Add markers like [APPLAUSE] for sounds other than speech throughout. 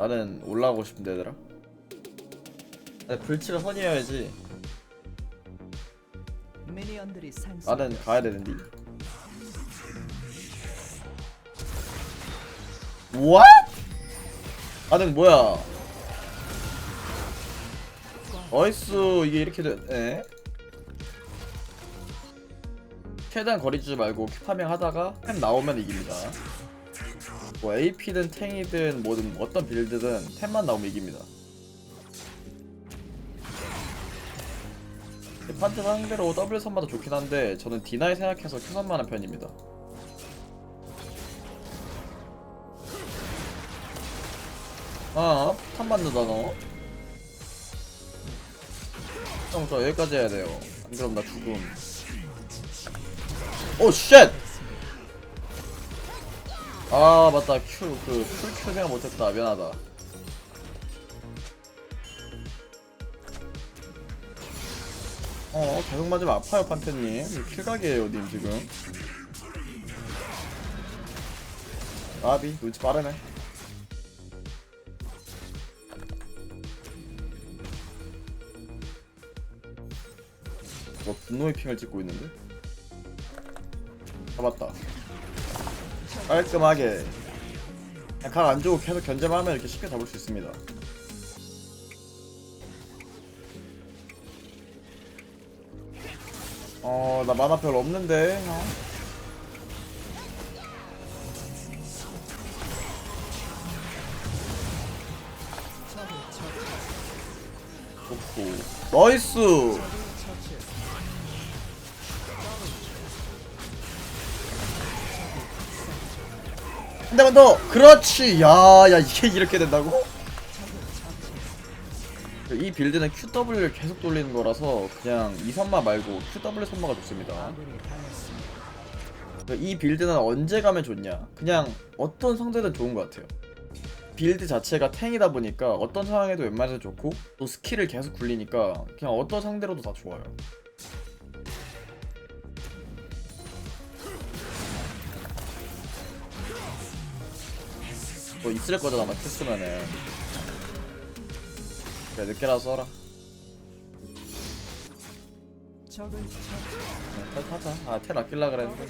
나는 올라가고 싶은데 얘들아. 아니, 불치가 선이어야지. 미니언들이 상승. 나는 가야 되는데. What? 나는 뭐야? 나이스. 이게 이렇게 되네 최대한 거리 주지 말고 큐 파밍 하다가 템 나오면 이깁니다 뭐 AP든 탱이든 뭐든 어떤 빌드든 템만 나오면 이깁니다 판트 상대로 W 선마다 좋긴 한데 저는 디나이 생각해서 Q 선만 하는 편입니다 아, 탄 맞는다 너. 형, 저 여기까지 해야 돼요. 안 그럼 나 죽음. 오, 쉣! 아, 맞다. Q, 그, 풀큐 생각 못했다. 미안하다. 어, 계속 맞으면 아파요, 판테님. 킬각이에요, 님, 지금. 아비, 눈치 빠르네. 뭐 분노의 핑을 찍고 있는데? 잡았다 깔끔하게 각안 주고 계속 견제만 하면 이렇게 쉽게 잡을 수 있습니다 어, 나 만화 별로 없는데, 어? 좋고. 나이스! 한 대만 더! 그렇지! 야, 야, 이게 이렇게 된다고? 이 빌드는 QW를 계속 돌리는 거라서 그냥 이 선마 말고 QW 선마가 좋습니다. 이 빌드는 언제 가면 좋냐? 그냥 어떤 상대든 좋은 것 같아요. 빌드 자체가 탱이다 보니까 어떤 상황에도 웬만해서 좋고 또 스킬을 계속 굴리니까 그냥 어떤 상대로도 다 좋아요. 뭐 있을 거잖아, 막 했으면은. 그래, 늦게라도 써라. 네, 텔 타자. 아, 텔 아낄라 그랬는데.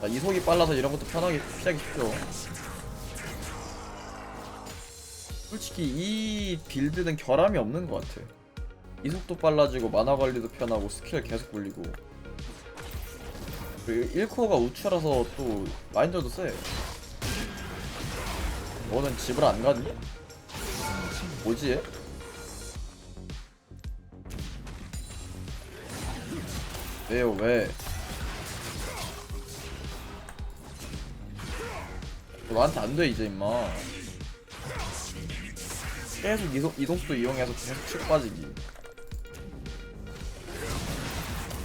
자, 이속이 빨라서 이런 것도 편하게 피하기 쉽죠. 솔직히 이 빌드는 결함이 없는 것 같아. 이속도 빨라지고 만화 관리도 편하고 스킬 계속 굴리고. 그리고 1코어가 우추라서 또 마인저도 세. 너는 집을 안 가니? 뭐지 얘? 왜요 왜? 너 나한테 안 돼 이제 임마 계속 이동, 이동수도 이용해서 계속 쭉 빠지기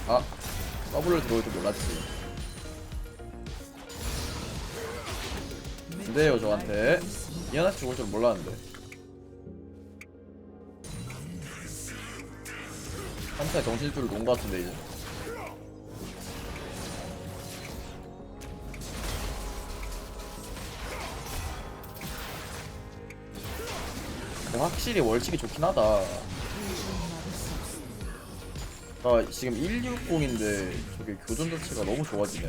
아 더블을 들어올 줄 몰랐지. 근데요 저한테. 이현아씨 죽을 줄 몰랐는데. 한타에 정신줄을 놓은 것 같은데 이제. 확실히 월식이 좋긴 하다 아 지금 160인데 저게 교전 자체가 너무 좋아지네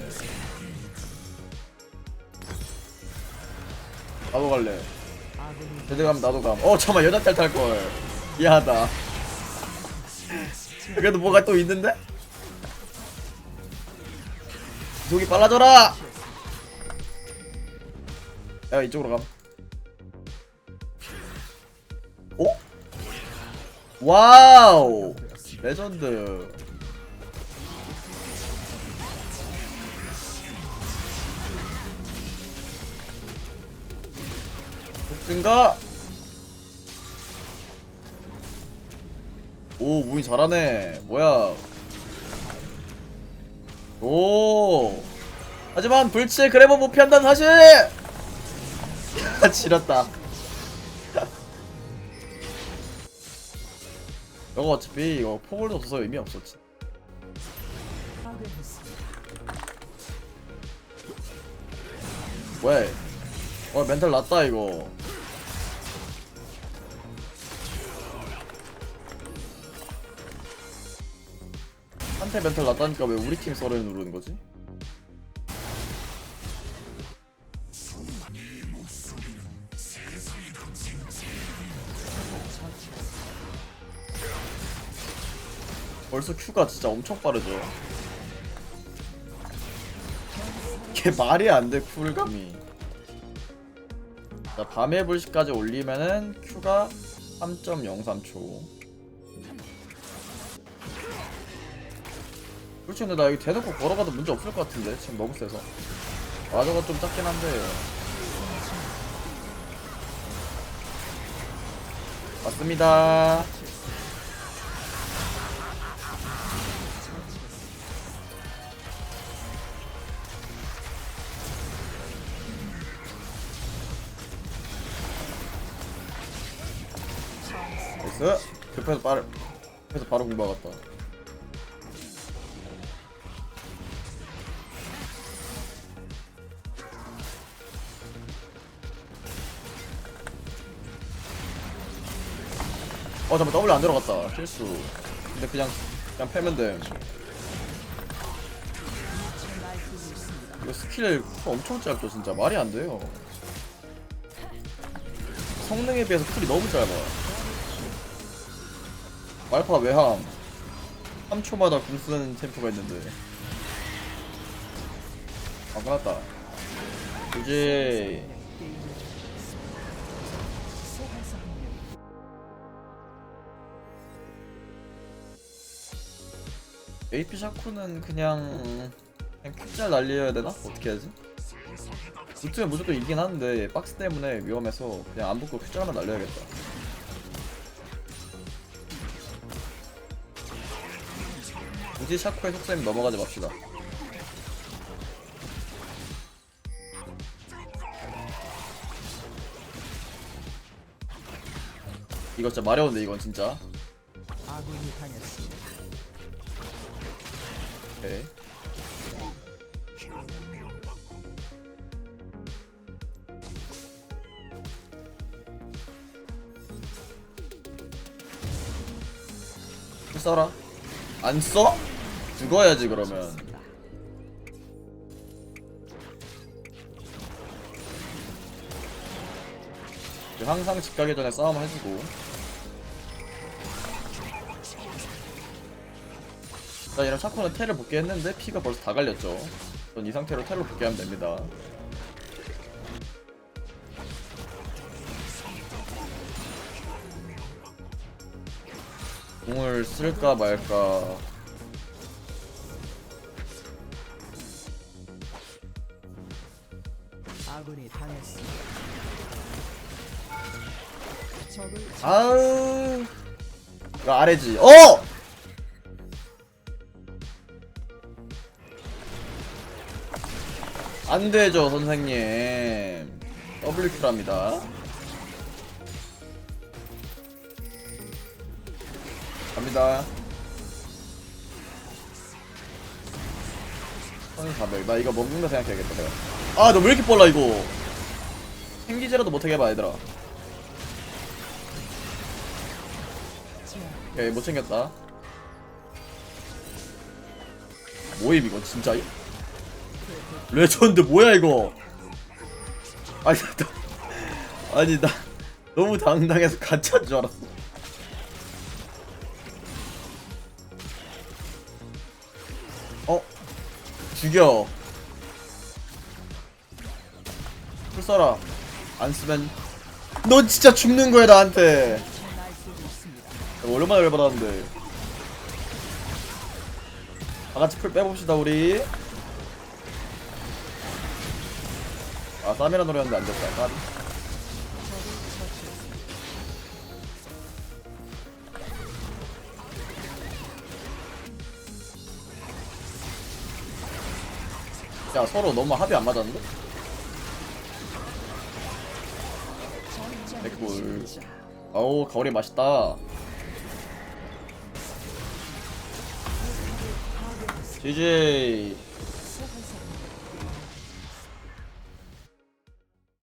나도 갈래 제대 가면 나도 감. 어 잠만 여자 딸 탈 걸. 미안하다. [LAUGHS] 그래도 뭐가 또 있는데? 속이 빨라져라. 야 이쪽으로 감. 어? 와우. 레전드. 복든가? 오 무인 잘하네. 뭐야? 오. 하지만 불치의 그래버 못 피한다는 사실! [LAUGHS] 지렸다 이거 어차피 이거 포골도 없어서 의미 없었지. 왜? 어 멘탈 났다 이거 한테 멘탈 났다니까 왜 우리 팀 썰을 누르는 거지? 벌써 큐가 진짜 엄청 빠르죠. 이게 말이 안 돼 쿨감이 자 밤의 불씨까지 올리면은 큐가 3.03초. 그렇지 근데 나 여기 대놓고 걸어가도 문제 없을 것 같은데 지금 너무 세서. 마저가 좀 작긴 한데. 맞습니다 나이스. 급해서 빠르 급해서 바로 공부하겠다. 어 잠깐 W 안 들어갔다. 실수. 근데 그냥 그냥 패면 돼. 이거 스킬 엄청 짧죠 진짜. 말이 안 돼요. 성능에 비해서 쿨이 너무 짧아 말파 외함 3초마다 궁 쓰는 템포가 있는데 아 끝났다 이제. AP 샤쿠는 그냥 그냥 큐잘 날려야 되나? 어떻게 해야지? 붙으면 무조건 이긴 하는데 박스 때문에 위험해서 그냥 안 붙고 큐잘만 날려야겠다 굳이 샤쿠의 속셈 넘어가지 맙시다 이거 진짜 마려운데 이건 진짜 아군이 당했습니다. 오케이 써라 안 써? 죽어야지 그러면. 항상 집 가기 전에 싸움 해주고. 자 이런 샤코는 텔을 붙게 했는데 피가 벌써 다 갈렸죠. 전 이 상태로 텔로 붙게 하면 됩니다. 공을 쓸까 말까 아군이 당했습니다. 아우 이거 아래지 어! 안 되죠 선생님 WQ랍니다 갑니다 1400. 나 이거 먹는다 생각해야겠다 내가 아 너 왜 이렇게 빨라 이거? 생기지라도 못하게 해봐 얘들아. 오케이 못 챙겼다. 뭐임 이거 진짜? 레전드 뭐야 이거? 아니 나 아니 나 너무 당당해서 가짜인 줄 알았어. 어? 죽여 써라. 안 쓰면 넌 진짜 죽는 거야 나한테. 얼마나 열받았는데. 다같이 풀 빼봅시다 우리. 아 쌈이라 노래였는데 안됐다. 까비 야 서로 너무 합이 안 맞았는데? 개꿀 아우 가오리 맛있다. GG